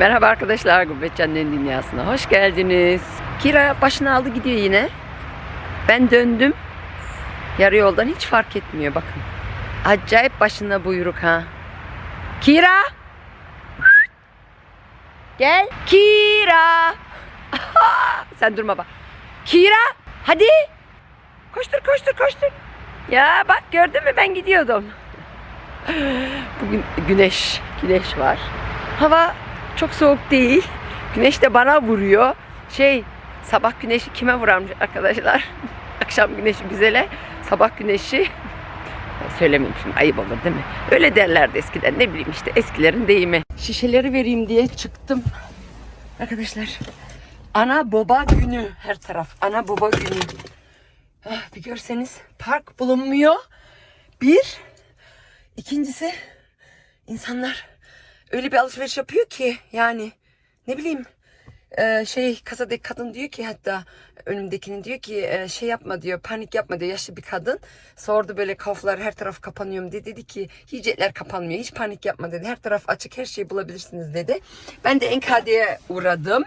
Merhaba arkadaşlar, Gurbet Canlı'nın dünyasına hoş geldiniz. Kira başını aldı gidiyor yine. Ben döndüm. Yarı yoldan hiç fark etmiyor bakın. Acayip başına buyruk ha. Kira! Gel. Kira! Sen durma bak. Kira! Hadi! Koştur koştur koştur. Ya bak gördün mü ben gidiyordum. Bugün güneş, güneş var. Hava çok soğuk değil. Güneş de bana vuruyor. Şey, sabah güneşi kime vurarmış arkadaşlar? Akşam güneşi güzele, sabah güneşi söylemeyeyim şimdi ayıp olur değil mi? Öyle derlerdi eskiden ne bileyim işte eskilerin deyimi. Şişeleri vereyim diye çıktım. Arkadaşlar ana baba günü her taraf. Ana baba günü. Ah, bir görseniz park bulunmuyor. Bir. İkincisi insanlar öyle bir alışveriş yapıyor ki yani ne bileyim e, şey kasadaki kadın diyor ki hatta önümdekinin diyor ki e, şey yapma diyor panik yapma diyor yaşlı bir kadın. Sordu böyle kaflar her taraf kapanıyor mu? dedi dedi ki yiyecekler kapanmıyor hiç panik yapma dedi her taraf açık her şeyi bulabilirsiniz dedi. Ben de NKD'ye uğradım.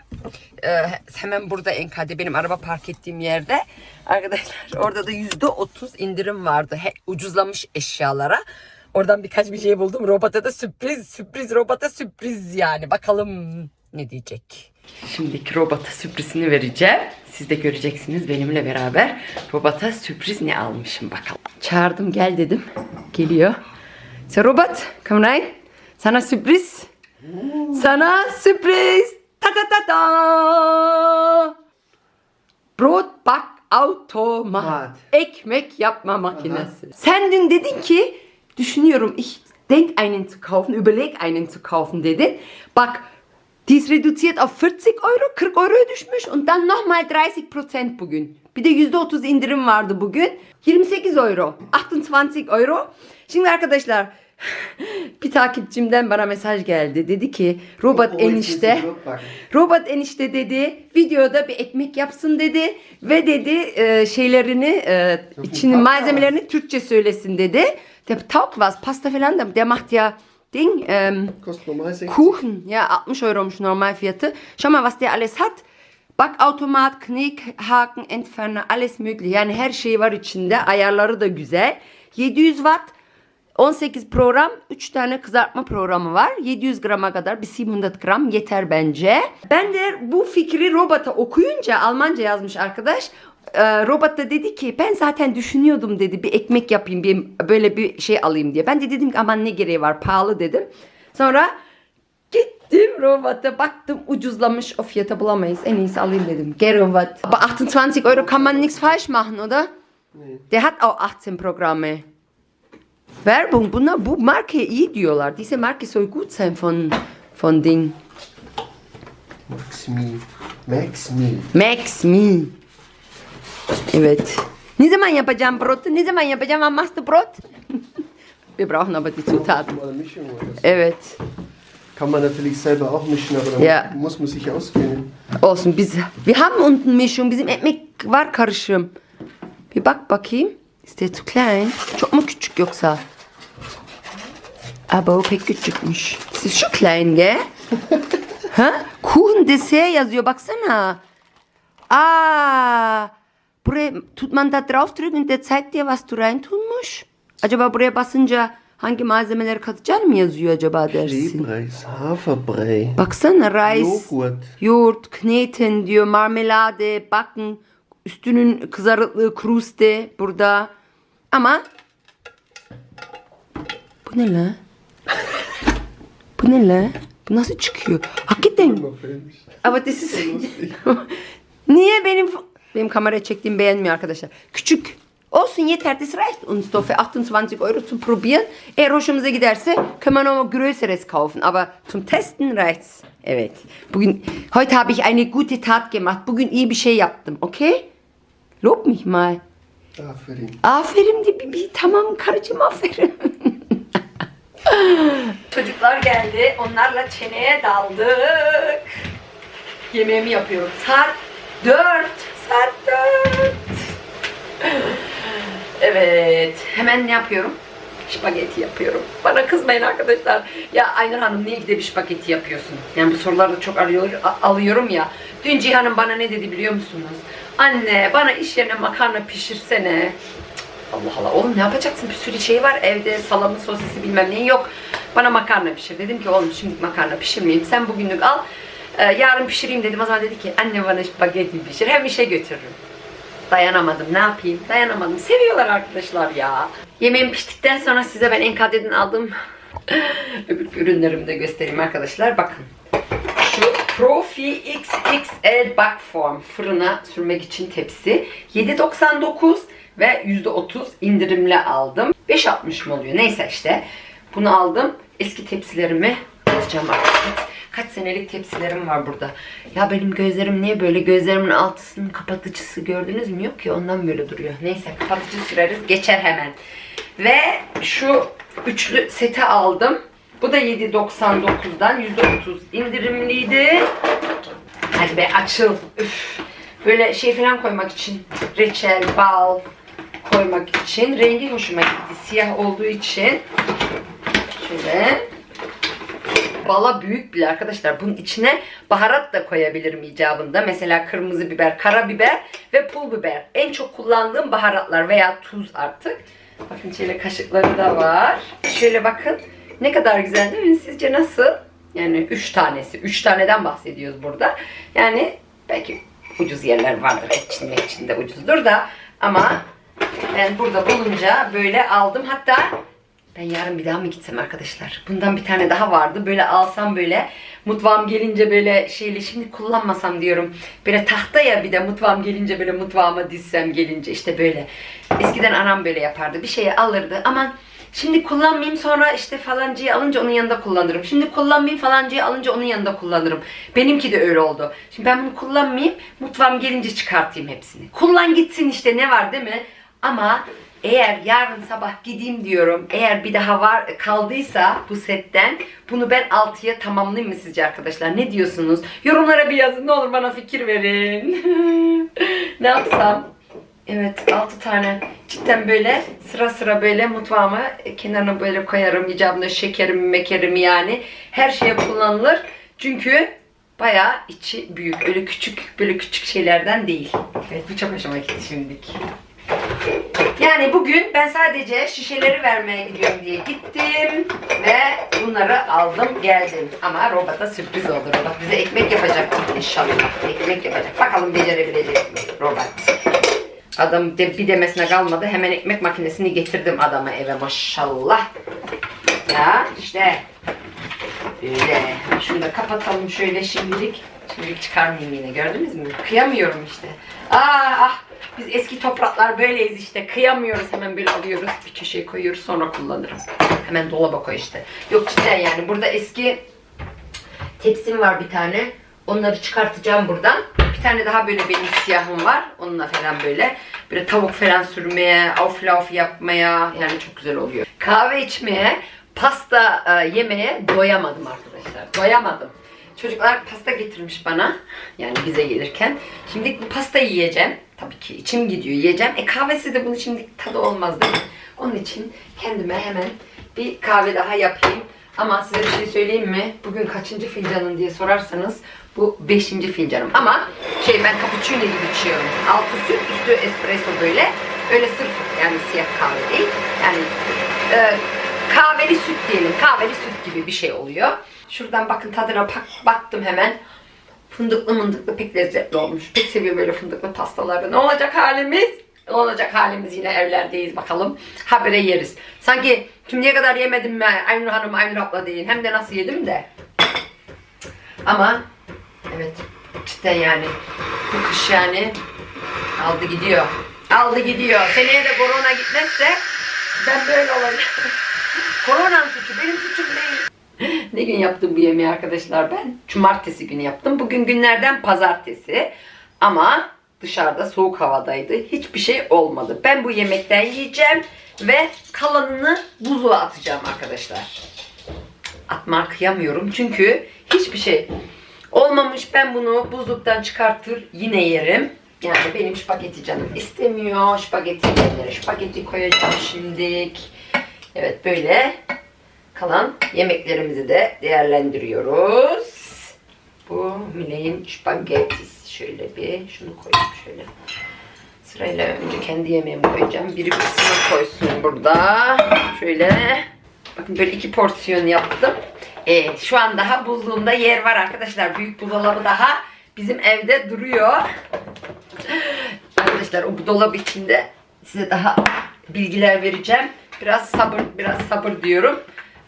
E, hemen burada NKD benim araba park ettiğim yerde. Arkadaşlar orada da yüzde otuz indirim vardı. Ucuzlamış eşyalara Oradan birkaç bir şey buldum. Robota da sürpriz, sürpriz, robota sürpriz yani. Bakalım ne diyecek. Şimdiki robota sürprizini vereceğim. Siz de göreceksiniz benimle beraber. Robota sürpriz ne almışım bakalım. Çağırdım gel dedim. Geliyor. Sen robot, come rein. Sana sürpriz. Sana sürpriz. Ta ta ta ta. Brot bak automat. Mat. Ekmek yapma makinesi. Sen dün dedin ki düşünüyorum ich denk einen zu kaufen, überleg einen zu kaufen dedin. Bak die ist reduziert auf 40 Euro, 40 Euroya düşmüş und dann nochmal 30 Prozent bugün. Bir de %30 indirim vardı bugün. 28 euro, 28 euro. Şimdi arkadaşlar bir takipçimden bana mesaj geldi. Dedi ki robot enişte. Robot enişte dedi videoda bir ekmek yapsın dedi ve dedi e, şeylerini e, Pasta. malzemelerini Türkçe söylesin dedi. Der taugt was Pasta da der macht ja Ding ähm, Kostet normal 60. Kuchen ya 60 euromuş normal fiyatı. Schau mal was der alles hat. Backautomat, Knickhaken, Entferner, alles möglich. Yani her şey var içinde. Ayarları da güzel. 700 watt 18 program, 3 tane kızartma programı var. 700 grama kadar bir 700 gram yeter bence. Ben de bu fikri robota okuyunca Almanca yazmış arkadaş. Ee, robot da dedi ki ben zaten düşünüyordum dedi bir ekmek yapayım bir böyle bir şey alayım diye. Ben de dedim ki aman ne gereği var pahalı dedim. Sonra gittim robota baktım ucuzlamış o fiyata bulamayız en iyisi alayım dedim. Gel robot. Aber 28 Euro kann man nichts falsch machen oder? Nee. Der hat auch 18 Programme. Werbung, buna, bu markaya iyi diyorlar. Diese Marke soll gut sein von, von Ding. Max Me. Max Me. Max Me. Evet. Ne zaman yapacağım Brotu? Ne zaman yapacağım? Du Brot? Wir brauchen aber die Zutaten. Evet. Kann man natürlich selber auch mischen, aber dann Ja. muss man sich auskennen. Olsun biz wir haben unten Mischung. Bizim ekmek var karışım. Bir bak bakayım. Ist der zu klein? Çok mu küçük yoksa? Aber o pek küçükmüş. Das ist schon klein, gell? ha? Kuchen Dessert yazıyor baksana. Aa! Buraya tut man da drauf drücken und der zeigt dir was du reintun musst. Acaba buraya basınca hangi malzemeleri katacağını mı yazıyor acaba dersin? Schneebreis, Haferbrei, Baksana rice. Joghurt. Yoğurt, kneten diyor, marmelade, bakın. Üstünün kızarıklığı, kruste burada. Ama bu ne la? Bu ne la? Bu nasıl çıkıyor? Hakikaten. Ama this is... Niye benim benim kameraya çektiğim beğenmiyor arkadaşlar? Küçük. Olsun yeter. Das reicht uns doch für 28 Euro zum Probieren. Eğer hoşumuza giderse können wir noch größeres kaufen. Aber zum Testen reicht's. Evet. Bugün, heute habe ich eine gute Tat gemacht. Bugün iyi bir şey yaptım. Okay? Lob mich mal. Aferin. Aferin de bir, bir tamam karıcığım aferin. Çocuklar geldi. Onlarla çeneye daldık. Yemeğimi yapıyorum. Saat 4. 4. Evet. Hemen ne yapıyorum? spagetti yapıyorum. Bana kızmayın arkadaşlar. Ya Aynur Hanım niye gidip spagetti yapıyorsun? Yani bu soruları çok arıyor, alıyorum ya. Dün Cihan'ım bana ne dedi biliyor musunuz? Anne bana iş yerine makarna pişirsene. Allah Allah oğlum ne yapacaksın? Bir sürü şey var evde salamı sosisi bilmem neyi yok. Bana makarna pişir. Dedim ki oğlum şimdi makarna pişirmeyeyim. Sen bugünlük al. Ee, yarın pişireyim dedim. O zaman dedi ki anne bana spagetti pişir. Hem işe götürürüm. Dayanamadım. Ne yapayım? Dayanamadım. Seviyorlar arkadaşlar ya. Yemeğim piştikten sonra size ben Enkade'den aldığım öbür ürünlerimi de göstereyim arkadaşlar. Bakın. Şu Profi XXL Backform fırına sürmek için tepsi. 7.99 ve %30 indirimle aldım. 5.60 mı oluyor? Neyse işte. Bunu aldım. Eski tepsilerimi atacağım artık. Kaç senelik tepsilerim var burada. Ya benim gözlerim niye böyle? Gözlerimin altısının kapatıcısı gördünüz mü? Yok ya ondan böyle duruyor. Neyse kapatıcı süreriz. Geçer hemen. Ve şu üçlü seti aldım. Bu da 7.99'dan %30 indirimliydi. Hadi be açıl. Üf. Böyle şey falan koymak için. Reçel, bal koymak için. Rengi hoşuma gitti. Siyah olduğu için. Şöyle. Bala büyük bile arkadaşlar. Bunun içine baharat da koyabilirim icabında. Mesela kırmızı biber, karabiber ve pul biber. En çok kullandığım baharatlar veya tuz artık. Bakın şöyle kaşıkları da var. Şöyle bakın. Ne kadar güzel değil mi? Sizce nasıl? Yani 3 tanesi. 3 taneden bahsediyoruz burada. Yani belki ucuz yerler vardır. Etçinde içinde ucuzdur da. Ama ben burada bulunca böyle aldım. Hatta ben yarın bir daha mı gitsem arkadaşlar? Bundan bir tane daha vardı. Böyle alsam böyle mutfağım gelince böyle şeyli şimdi kullanmasam diyorum. Böyle tahta ya bir de mutfağım gelince böyle mutfağıma dizsem gelince işte böyle. Eskiden anam böyle yapardı. Bir şeyi alırdı. Aman şimdi kullanmayayım sonra işte falancıyı alınca onun yanında kullanırım. Şimdi kullanmayayım falancıyı alınca onun yanında kullanırım. Benimki de öyle oldu. Şimdi ben bunu kullanmayayım mutfağım gelince çıkartayım hepsini. Kullan gitsin işte ne var değil mi? Ama eğer yarın sabah gideyim diyorum. Eğer bir daha var kaldıysa bu setten bunu ben 6'ya tamamlayayım mı sizce arkadaşlar? Ne diyorsunuz? Yorumlara bir yazın. Ne olur bana fikir verin. ne yapsam? Evet 6 tane cidden böyle sıra sıra böyle mutfağıma e, kenarına böyle koyarım. İcabında şekerim, mekerim yani. Her şeye kullanılır. Çünkü bayağı içi büyük. Öyle küçük böyle küçük şeylerden değil. Evet bu çok hoşuma gitti şimdilik. Yani bugün ben sadece şişeleri vermeye gidiyorum diye gittim ve bunları aldım geldim. Ama robota sürpriz oldu. Robot bize ekmek yapacak inşallah. Ekmek yapacak. Bakalım becerebilecek mi robot. Adam de, bir demesine kalmadı. Hemen ekmek makinesini getirdim adama eve maşallah. Ya işte Öyle. Şunu da kapatalım şöyle şimdilik. Şimdilik çıkarmayayım yine gördünüz mü? Kıyamıyorum işte. Ah ah. Biz eski topraklar böyleyiz işte. Kıyamıyoruz hemen böyle alıyoruz. Bir köşeye koyuyoruz sonra kullanırım. Hemen dolaba koy işte. Yok cidden yani burada eski tepsim var bir tane. Onları çıkartacağım buradan. Bir tane daha böyle benim siyahım var. Onunla falan böyle. Böyle tavuk falan sürmeye, auflauf yapmaya yani çok güzel oluyor. Kahve içmeye, pasta e, yemeye doyamadım arkadaşlar. Doyamadım. Çocuklar pasta getirmiş bana. Yani bize gelirken. Şimdi bu pastayı yiyeceğim. Tabii ki içim gidiyor yiyeceğim. E kahvesi de bunun şimdi tadı olmaz değil mi? Onun için kendime hemen bir kahve daha yapayım. Ama size bir şey söyleyeyim mi? Bugün kaçıncı fincanın diye sorarsanız bu beşinci fincanım. Ama şey ben cappuccino gibi içiyorum. Altı süt, üstü espresso böyle. Öyle sırf yani siyah kahve değil. Yani e, kahveli süt diyelim. Kahveli süt gibi bir şey oluyor. Şuradan bakın tadına bak- baktım hemen. Fındıklı mındıklı pek lezzetli olmuş. Pek seviyorum böyle fındıklı pastaları. Ne olacak halimiz? Ne olacak halimiz yine evlerdeyiz bakalım. Habire yeriz. Sanki şimdiye kadar yemedim mi Aynur Hanım, Aynur abla deyin. Hem de nasıl yedim de. Ama evet cidden yani bu kış yani aldı gidiyor. Aldı gidiyor. Seneye de korona gitmezse ben böyle olacağım. Koronanın suçu benim suçum. Ne gün yaptım bu yemeği arkadaşlar ben? Cumartesi günü yaptım. Bugün günlerden pazartesi. Ama dışarıda soğuk havadaydı. Hiçbir şey olmadı. Ben bu yemekten yiyeceğim ve kalanını buzluğa atacağım arkadaşlar. Atmaya kıyamıyorum çünkü hiçbir şey olmamış. Ben bunu buzluktan çıkartır yine yerim. Yani benim spagetti canım istemiyor. Spagetti yerlere spagetti koyacağım şimdilik. Evet böyle kalan yemeklerimizi de değerlendiriyoruz. Bu Miley'in spagettisi. Şöyle bir şunu koyayım şöyle. Sırayla önce kendi yemeğimi koyacağım. Biri kısmını koysun burada. Şöyle. Bakın böyle iki porsiyon yaptım. Ee, şu an daha buzluğumda yer var arkadaşlar. Büyük buzdolabı daha bizim evde duruyor. Arkadaşlar o bu dolap içinde size daha bilgiler vereceğim. Biraz sabır, biraz sabır diyorum.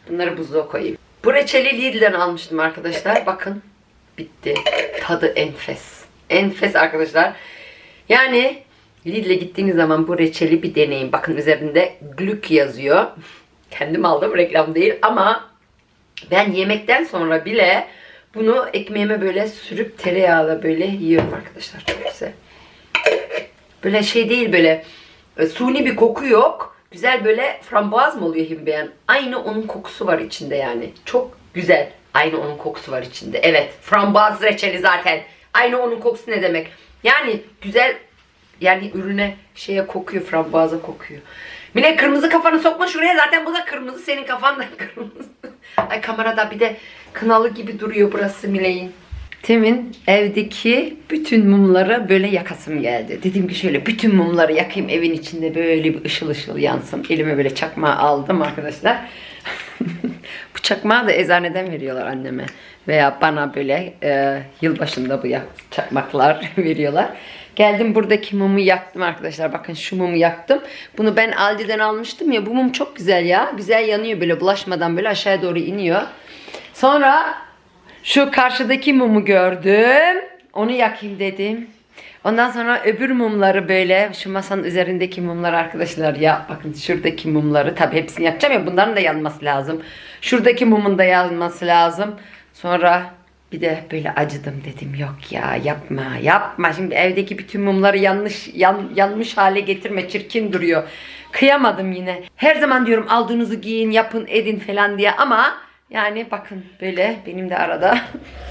Bunları buzluğa koyayım. Bu reçeli Lidl'den almıştım arkadaşlar. Bakın bitti. Tadı enfes. Enfes arkadaşlar. Yani Lidl'e gittiğiniz zaman bu reçeli bir deneyin. Bakın üzerinde glük yazıyor. Kendim aldım reklam değil ama ben yemekten sonra bile bunu ekmeğime böyle sürüp tereyağla böyle yiyorum arkadaşlar. Çok güzel. Böyle şey değil böyle e, suni bir koku yok. Güzel böyle frambuaz mı oluyor himbeyan? Aynı onun kokusu var içinde yani. Çok güzel. Aynı onun kokusu var içinde. Evet. Frambuaz reçeli zaten. Aynı onun kokusu ne demek? Yani güzel yani ürüne şeye kokuyor. Frambuaza kokuyor. Mine kırmızı kafanı sokma şuraya. Zaten bu da kırmızı. Senin kafan da kırmızı. Ay kamerada bir de kınalı gibi duruyor burası Mile'in. Temin evdeki bütün mumları böyle yakasım geldi. Dedim ki şöyle bütün mumları yakayım evin içinde böyle bir ışıl ışıl yansın. Elime böyle çakmağı aldım arkadaşlar. bu çakmağı da eczaneden veriyorlar anneme. Veya bana böyle e, yılbaşında bu çakmaklar veriyorlar. Geldim buradaki mumu yaktım arkadaşlar. Bakın şu mumu yaktım. Bunu ben Aldi'den almıştım ya. Bu mum çok güzel ya. Güzel yanıyor böyle bulaşmadan böyle aşağıya doğru iniyor. Sonra şu karşıdaki mumu gördüm. Onu yakayım dedim. Ondan sonra öbür mumları böyle şu masanın üzerindeki mumlar arkadaşlar ya bakın şuradaki mumları tabi hepsini yakacağım ya bunların da yanması lazım. Şuradaki mumun da yanması lazım. Sonra bir de böyle acıdım dedim yok ya yapma yapma şimdi evdeki bütün mumları yanlış yan, yanmış hale getirme çirkin duruyor. Kıyamadım yine. Her zaman diyorum aldığınızı giyin yapın edin falan diye ama yani bakın böyle benim de arada.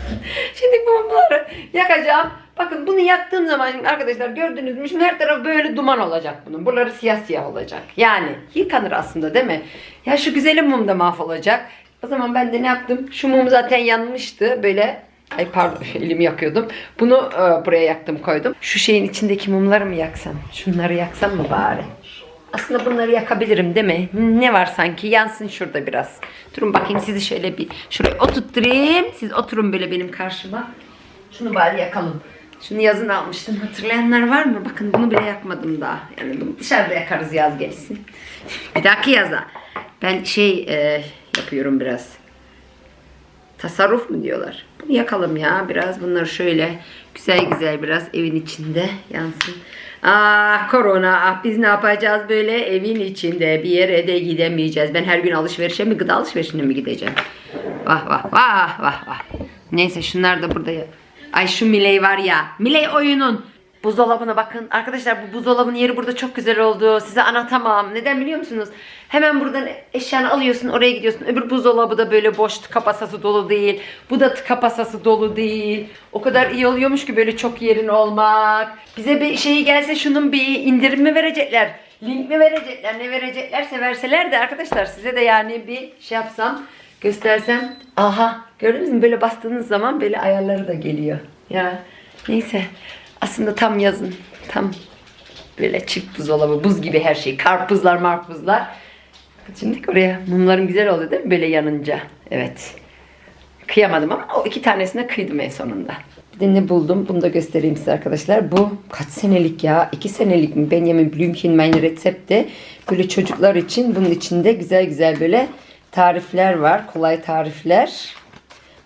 şimdi bu mumları yakacağım. Bakın bunu yaktığım zaman şimdi arkadaşlar gördünüz mü şimdi her taraf böyle duman olacak bunun. Buraları siyah siyah olacak. Yani yıkanır aslında değil mi? Ya şu güzelim mum da mahvolacak. O zaman ben de ne yaptım? Şu mum zaten yanmıştı. Böyle Ay pardon elimi yakıyordum. Bunu e, buraya yaktım koydum. Şu şeyin içindeki mumları mı yaksam? Şunları yaksam mı bari? Aslında bunları yakabilirim değil mi? Ne var sanki? Yansın şurada biraz. Durun bakayım sizi şöyle bir şuraya oturtturayım. Siz oturun böyle benim karşıma. Şunu bari yakalım. Şunu yazın almıştım. Hatırlayanlar var mı? Bakın bunu bile yakmadım daha. Yani bunu dışarıda yakarız yaz gelsin. Bir dahaki yaza. Ben şey e, yapıyorum biraz. Tasarruf mu diyorlar? Bunu yakalım ya. Biraz bunları şöyle güzel güzel biraz evin içinde yansın. Ah korona ah biz ne yapacağız böyle evin içinde bir yere de gidemeyeceğiz. Ben her gün alışverişe mi gıda alışverişine mi gideceğim? Vah vah vah vah vah. Neyse şunlar da burada. Ay şu Miley var ya. Miley oyunun. Buzdolabına bakın. Arkadaşlar bu buzdolabının yeri burada çok güzel oldu. Size anlatamam. Neden biliyor musunuz? Hemen buradan eşyanı alıyorsun oraya gidiyorsun. Öbür buzdolabı da böyle boş tıka pasası dolu değil. Bu da tıka pasası dolu değil. O kadar iyi oluyormuş ki böyle çok yerin olmak. Bize bir şeyi gelse şunun bir indirim mi verecekler? Link mi verecekler? Ne vereceklerse verseler de arkadaşlar size de yani bir şey yapsam göstersem. Aha gördünüz mü böyle bastığınız zaman böyle ayarları da geliyor. Ya neyse aslında tam yazın tam böyle çift buzdolabı buz gibi her şey karpuzlar marpuzlar. Şimdi oraya mumların güzel oldu değil mi böyle yanınca? Evet. Kıyamadım ama o iki tanesine kıydım en sonunda. Bir de ne buldum? Bunu da göstereyim size arkadaşlar. Bu kaç senelik ya? İki senelik mi? Benjamin Blümchen mein Rezepte. Böyle çocuklar için bunun içinde güzel güzel böyle tarifler var. Kolay tarifler.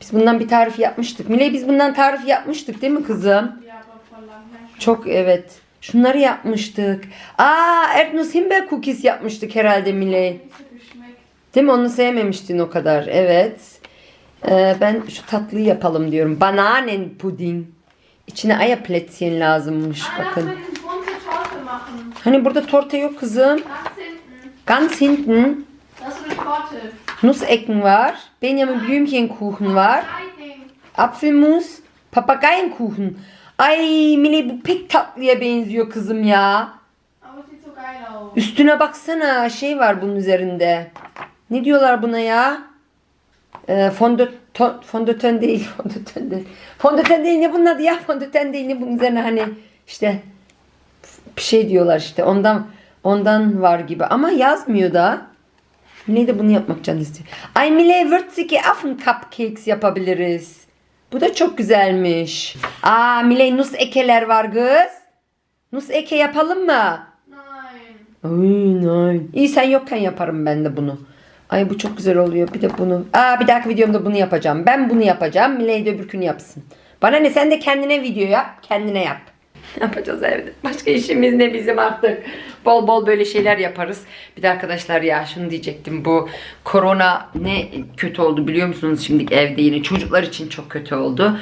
Biz bundan bir tarif yapmıştık. Miley biz bundan tarif yapmıştık değil mi kızım? Ja, aber voll lang her Çok evet. Şunları yapmıştık. Aa Erdnuss Himbeer cookies yapmıştık herhalde Miley. Değil mi? Onu sevmemiştin o kadar. Evet. Ee, ben şu tatlıyı yapalım diyorum. Bananen puding. İçine Eierplätzchen lazımmış. Ah, lass Bakın. Hani burada torta yok kızım. Ganz hinten. Nussecken var. Benjamin Blümchenkuchen var. Apfelmus. Papageienkuchen. Ay Mine bu pek tatlıya benziyor kızım ya. Oh. Üstüne baksana şey var bunun üzerinde. Ne diyorlar buna ya? Ee, fondöten, fondöten değil, fondöten değil. Fondöten değil ne bunun adı ya? Fondöten değil ne bunun üzerine hani işte bir şey diyorlar işte ondan ondan var gibi ama yazmıyor da. Miley de bunu yapmak can istiyor. Ay Miley würzige Affen Cupcakes yapabiliriz. Bu da çok güzelmiş. Aa Miley nus ekeler var kız. Nus eke yapalım mı? Nein. Ay nein. İyi sen yokken yaparım ben de bunu. Ay bu çok güzel oluyor. Bir de bunu. Aa bir dahaki videomda bunu yapacağım. Ben bunu yapacağım. Miley de öbürkünü yapsın. Bana ne sen de kendine video yap. Kendine yap. Ne yapacağız evde? Başka işimiz ne bizim artık? Bol bol böyle şeyler yaparız. Bir de arkadaşlar ya şunu diyecektim. Bu korona ne kötü oldu biliyor musunuz? Şimdi evde yine çocuklar için çok kötü oldu.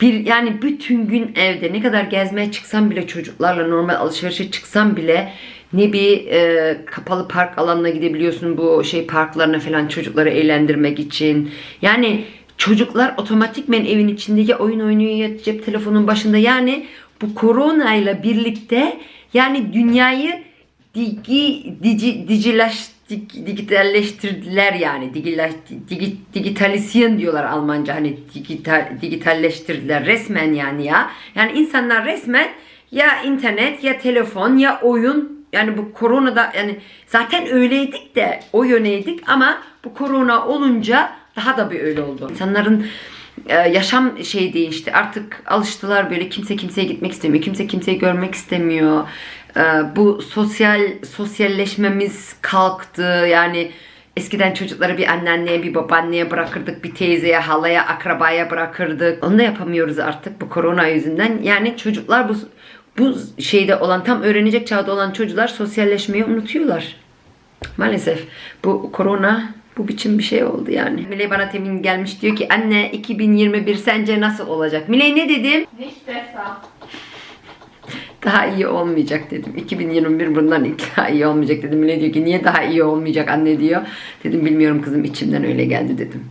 Bir yani bütün gün evde ne kadar gezmeye çıksam bile çocuklarla normal alışverişe çıksam bile ne bir e, kapalı park alanına gidebiliyorsun bu şey parklarına falan çocukları eğlendirmek için. Yani çocuklar otomatikmen evin içinde ya oyun oynuyor ya cep telefonun başında. Yani bu koronayla birlikte yani dünyayı digi, dici, dicilaş, dig- digitalleştirdiler yani. Digilaş, digi, digitalisyen diyorlar Almanca. Hani digital, digitalleştirdiler resmen yani ya. Yani insanlar resmen ya internet ya telefon ya oyun yani bu koronada yani zaten öyleydik de o yöneydik ama bu korona olunca daha da bir öyle oldu. İnsanların e, yaşam şey değişti. Artık alıştılar böyle kimse kimseye gitmek istemiyor. Kimse kimseyi görmek istemiyor. E, bu sosyal sosyalleşmemiz kalktı. Yani eskiden çocukları bir anneanneye, bir babaanneye bırakırdık. Bir teyzeye, halaya, akrabaya bırakırdık. Onu da yapamıyoruz artık bu korona yüzünden. Yani çocuklar bu bu şeyde olan tam öğrenecek çağda olan çocuklar sosyalleşmeyi unutuyorlar. Maalesef bu korona bu biçim bir şey oldu yani. Miley bana temin gelmiş diyor ki anne 2021 sence nasıl olacak? Miley ne dedim? Nicht besser. Daha iyi olmayacak dedim. 2021 bundan daha iyi olmayacak dedim. Miley diyor ki niye daha iyi olmayacak anne diyor. Dedim bilmiyorum kızım içimden öyle geldi dedim.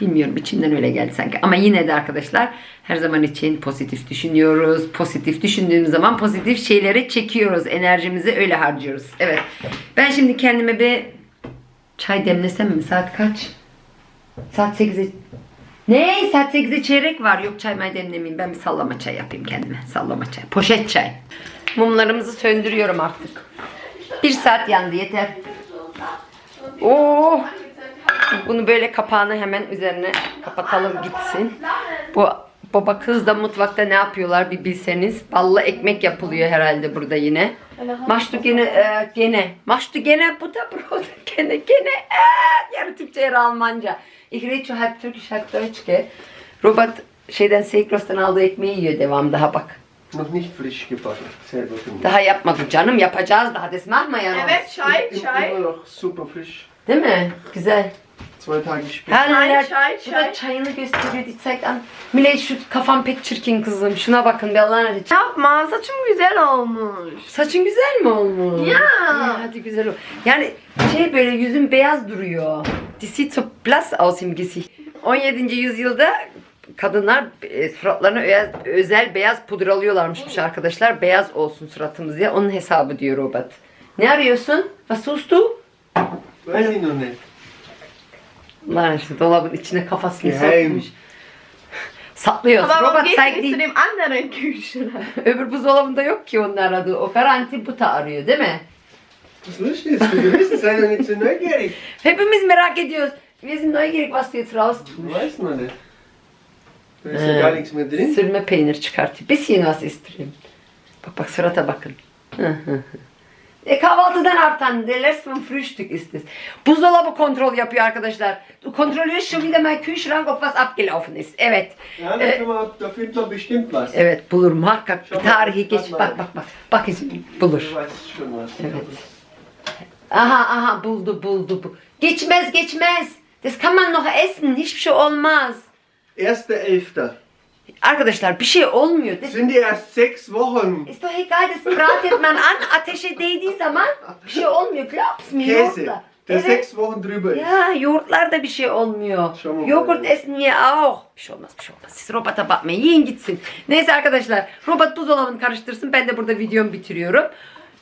Bilmiyorum içimden öyle geldi sanki. Ama yine de arkadaşlar her zaman için pozitif düşünüyoruz. Pozitif düşündüğümüz zaman pozitif şeyleri çekiyoruz. Enerjimizi öyle harcıyoruz. Evet. Ben şimdi kendime bir çay demlesem mi? Saat kaç? Saat 8'e ne? Saat 8'e çeyrek var. Yok çay may demlemeyeyim. Ben bir sallama çay yapayım kendime. Sallama çay. Poşet çay. Mumlarımızı söndürüyorum artık. Bir saat yandı yeter. Oo. Bunu böyle kapağını hemen üzerine kapatalım gitsin. Bu baba kız da mutfakta ne yapıyorlar bir bilseniz. Ballı ekmek yapılıyor herhalde burada yine. Maçtu gene e, gene. Maçtu gene bu da burada gene gene. E, yarı Türkçe yarı Almanca. Ich rede schon halb Türkisch halb Deutsch. Robert şeyden Seykros'tan aldığı ekmeği yiyor devam daha bak. Noch nicht frisch gebacken, selber gemacht. Daha yapmadı canım yapacağız daha das machen wir ja noch. Evet çay Immer çay. noch super frisch. Değil mi? Güzel. Zwei Tage später. Haller, çay, bu da çay. çayını gösteriyor. Die zeigt an. Miley şu kafam pek çirkin kızım. Şuna bakın bir Allah'ın adı. Yapma saçım güzel olmuş. Saçın güzel mi olmuş? Ya. İyi, hadi güzel ol. Yani şey böyle yüzün beyaz duruyor. So blass aus im Gesicht. 17. yüzyılda kadınlar e, suratlarına özel, özel beyaz pudralıyorlarmışmış arkadaşlar. Beyaz olsun suratımız diye. Onun hesabı diyor Robert. Ne arıyorsun? Was suchst du? Weiß ich noch nicht. Lan işte dolabın içine kafasını Geheim. sokmuş. Saklıyoruz. Zeigt nicht zu die. dem anderen Kühlschrank? Öbür buzdolabında yok ki onun aradığı. O garanti buta arıyor değil mi? İst? Du bist sei doch nicht so neugierig. Hepimiz merak ediyoruz. Wir sind neugierig was du jetzt raus Du weißt noch nicht. Da ist ja gar nichts mehr drin. Sürme peynir çıkartıyor. Bisschen was istiyorum. Bak bak surata bakın. Hı hı hı. E, kahvaltıdan artan der Rest vom Frühstück ist es. Buzdolabı kontrol yapıyor arkadaşlar. Du kontrollierst schon wieder mein Kühlschrank ob was abgelaufen ist. Evet. Kann man, da findet man bestimmt was. Evet bulur muhakkak. Bir tarihi geç. bak, Bak bak bak. Bulur. Evet. Aha aha buldu buldu. bu. Geçmez geçmez. Das kann man noch essen. Hiçbir şey olmaz. 1.11. Arkadaşlar bir şey olmuyor. Sind die erst sechs Wochen. ist doch egal. Das bratet man an. Ateşe değdiği zaman bir şey olmuyor. Glaubst mir Käse, der Evet. sechs Wochen drüber ist. Ya yoğurtlarda bir şey olmuyor. Bak. Yoğurt essen wir auch. Bir şey olmaz bir şey olmaz. Siz robota bakmayın. Yiyin gitsin. Neyse arkadaşlar. Robot buzdolabını karıştırsın. Ben de burada videomu bitiriyorum.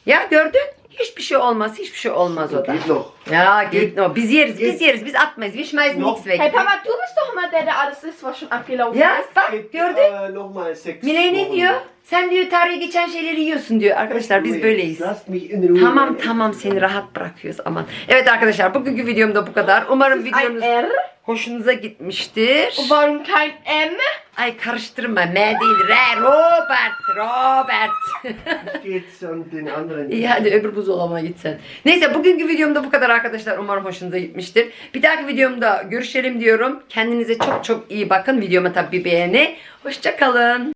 Ya gördün? Hiçbir şey olmaz. Hiçbir şey olmaz o da. Geht noch. Ya geht no. Biz yeriz. Biz yeriz. Biz atmayız. Wir schmeißen Noch. nichts weg. Hey Papa, du bist doch immer der, der alles isst, was schon abgelaufen Ya ist. bak Geht, gördün. äh, noch mal sechs Miley ne Wochen. diyor? Sen diyor tarihe geçen şeyleri yiyorsun diyor. Arkadaşlar biz böyleyiz. Lasst mich in Ruhe. Tamam tamam seni rahat bırakıyoruz aman. Evet arkadaşlar bugünkü videom da bu kadar. Umarım Ein videonuz R. hoşunuza gitmiştir. Warum kein M? Ay karıştırma. M değil. R. Robert. Robert. Geht's an den anderen. İyi hadi öbür buzdolabına git sen. Neyse bugünkü videomda bu kadar arkadaşlar. Umarım hoşunuza gitmiştir. Bir dahaki videomda görüşelim diyorum. Kendinize çok çok iyi bakın. Videoma tabii bir beğeni. Hoşçakalın.